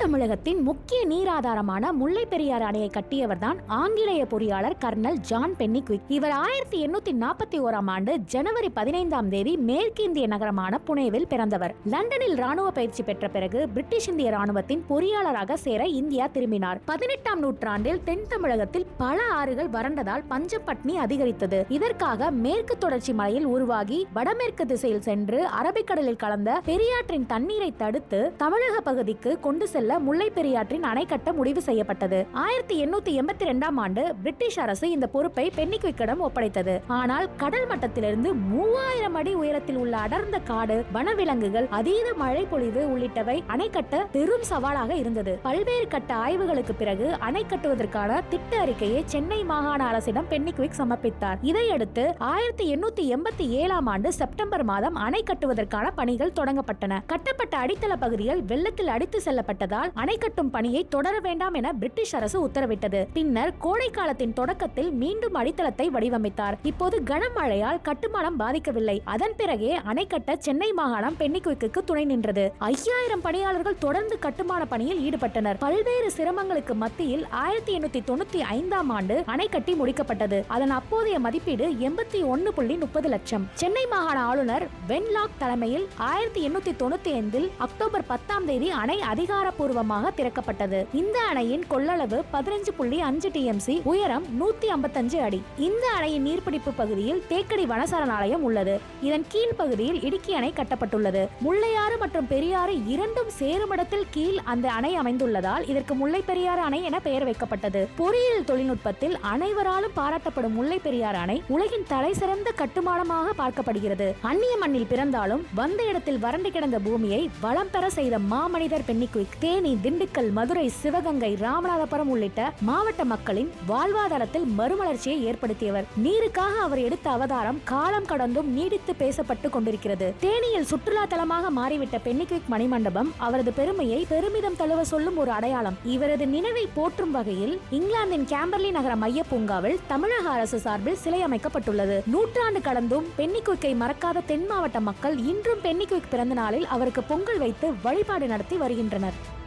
தமிழகத்தின் முக்கிய நீராதாரமான முல்லை பெரியாறு அணையை கட்டியவர்தான் ஆங்கிலேய பொறியாளர் கர்னல் ஜான் பென்னிக்விக் இவர் ஆயிரத்தி எண்ணூத்தி நாற்பத்தி ஓராம் ஆண்டு ஜனவரி பதினைந்தாம் தேதி மேற்கிந்திய நகரமான புனேவில் பிறந்தவர். லண்டனில் ராணுவ பயிற்சி பெற்ற பிறகு பிரிட்டிஷ் இந்திய ராணுவத்தின் பொறியாளராக சேர இந்தியா திரும்பினார். பதினெட்டாம் நூற்றாண்டில் தென் தமிழகத்தில் பல ஆறுகள் வறண்டதால் பஞ்சப்பட்னி அதிகரித்தது. இதற்காக மேற்கு தொடர்ச்சி மலையில் உருவாகி வடமேற்கு திசையில் சென்று அரபிக்கடலில் கலந்த பெரியாற்றின் தண்ணீரை தடுத்து தமிழக பகுதிக்கு கொண்டு செல்ல முல்லை பெரியாற்றின் அணை கட்ட முடிவு செய்யப்பட்டது. ஆயிரத்தி எண்ணூத்தி எண்பத்தி ரெண்டாம் ஆண்டு பிரிட்டிஷ் அரசு இந்த பொறுப்பை பென்னிக்விக்கிடம் ஒப்படைத்தது. ஆனால் கடல் மட்டத்திலிருந்து மூவாயிரம் அடி உயரத்தில் உள்ள அடர்ந்த காடு வனவிலங்குகள் அதீத மழை பொழிவு உள்ளிட்டவை அணை கட்ட பெரும் சவாலாக இருந்தது. பல்வேறு கட்ட ஆய்வுகளுக்கு பிறகு அணை கட்டுவதற்கான திட்ட அறிக்கையை சென்னை மாகாண அரசிடம் பென்னிக்விக் சமர்ப்பித்தார். இதையடுத்து ஆயிரத்தி எண்ணூத்தி எண்பத்தி ஏழாம் ஆண்டு செப்டம்பர் மாதம் அணை கட்டுவதற்கான பணிகள் தொடங்கப்பட்டன. கட்டப்பட்ட அடித்தள பகுதிகள் வெள்ளத்தில் அடித்து செல்லப்பட்டதால் அணை கட்டும் பணியை தொடர வேண்டாம் என பிரிட்டிஷ் அரசு உத்தரவிட்டது. பின்னர் கோடை காலத்தின் தொடக்கத்தில் மீண்டும் அடித்தளத்தை வடிவமைத்தார். இப்போது கனமழையால் கட்டுமானம் பாதிக்கவில்லை. அதன் பிறகே அணை கட்ட சென்னை மாகாணம் பென்னிக்குவிக்கு துணை நின்றது. ஐயாயிரம் பணியாளர்கள் தொடர்ந்து கட்டுமான பணியில் ஈடுபட்டனர். பல்வேறு சிரமங்களுக்கு மத்தியில் ஆயிரத்தி எண்ணூத்தி தொண்ணூத்தி ஐந்தாம் ஆண்டு அணை கட்டி முடிக்கப்பட்டது. அதன் அப்போதைய மதிப்பீடு எண்பத்தி ஒன்னு புள்ளி முப்பது லட்சம். சென்னை மாகாண ஆளுநர் வென்லாக் தலைமையில் ஆயிரத்தி எண்ணூத்தி தொண்ணூத்தி ஐந்தில் அக்டோபர் பத்தாம் தேதி அணை அதிகாரப்பூர்வ அதிகாரப்பூர்வமாக திறக்கப்பட்டது. இந்த அணையின் கொள்ளளவு பதினஞ்சு புள்ளி அஞ்சு டிஎம்சி உயரம் நூத்தி ஐம்பத்தஞ்சு அடி. இந்த அணையின் நீர்பிடிப்பு பகுதியில் தேக்கடி வனசரணாலயம் உள்ளது. இதன் கீழ் பகுதியில் இடுக்கி அணை கட்டப்பட்டுள்ளது. முல்லையாறு மற்றும் பெரியாறு இரண்டும் சேருமிடத்தில் கீழ் அந்த அணை அமைந்துள்ளதால் இதற்கு முல்லை பெரியாறு அணை என பெயர் வைக்கப்பட்டது. பொறியியல் தொழில்நுட்பத்தில் அனைவராலும் பாராட்டப்படும் முல்லை பெரியாறு அணை உலகின் தலைசிறந்த கட்டுமானமாக பார்க்கப்படுகிறது. அந்நிய மண்ணில் பிறந்தாலும் வந்த இடத்தில் வறண்டு கிடந்த பூமியை வளம் பெற செய்த மாமனிதர் பென்னிக்குயிக் தேனி திண்டுக்கல் மதுரை சிவகங்கை ராமநாதபுரம் உள்ளிட்ட மாவட்ட மக்களின் வாழ்வாதாரத்தில் மறுமலர்ச்சியை ஏற்படுத்தியவர். நீருக்காக அவர் எடுத்த அவதாரம் காலம் கடந்தும் நீடித்து பேசப்பட்டு கொண்டிருக்கிறது. தேனியில் சுற்றுலா தலமாக மாறிவிட்ட பென்னிக்விக் மணிமண்டபம் அவரது பெருமையை பெருமிதம் தழுவ சொல்லும் ஒரு அடையாளம். இவரது நினைவை போற்றும் வகையில் இங்கிலாந்தின் கேம்பர்லி நகர மைய பூங்காவில் தமிழக அரசு சார்பில் சிலை அமைக்கப்பட்டுள்ளது. நூற்றாண்டு கடந்தும் பென்னிக்குவிக்கை மறக்காத தென் மாவட்ட மக்கள் இன்றும் பென்னிக்குவிக் பிறந்த நாளில் அவருக்கு பொங்கல் வைத்து வழிபாடு நடத்தி வருகின்றனர்.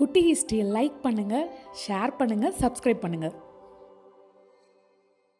குட்டி ஹிஸ்ட்ரியை லைக் பண்ணுங்கள் ஷேர் பண்ணுங்கள் சப்ஸ்கிரைப் பண்ணுங்கள்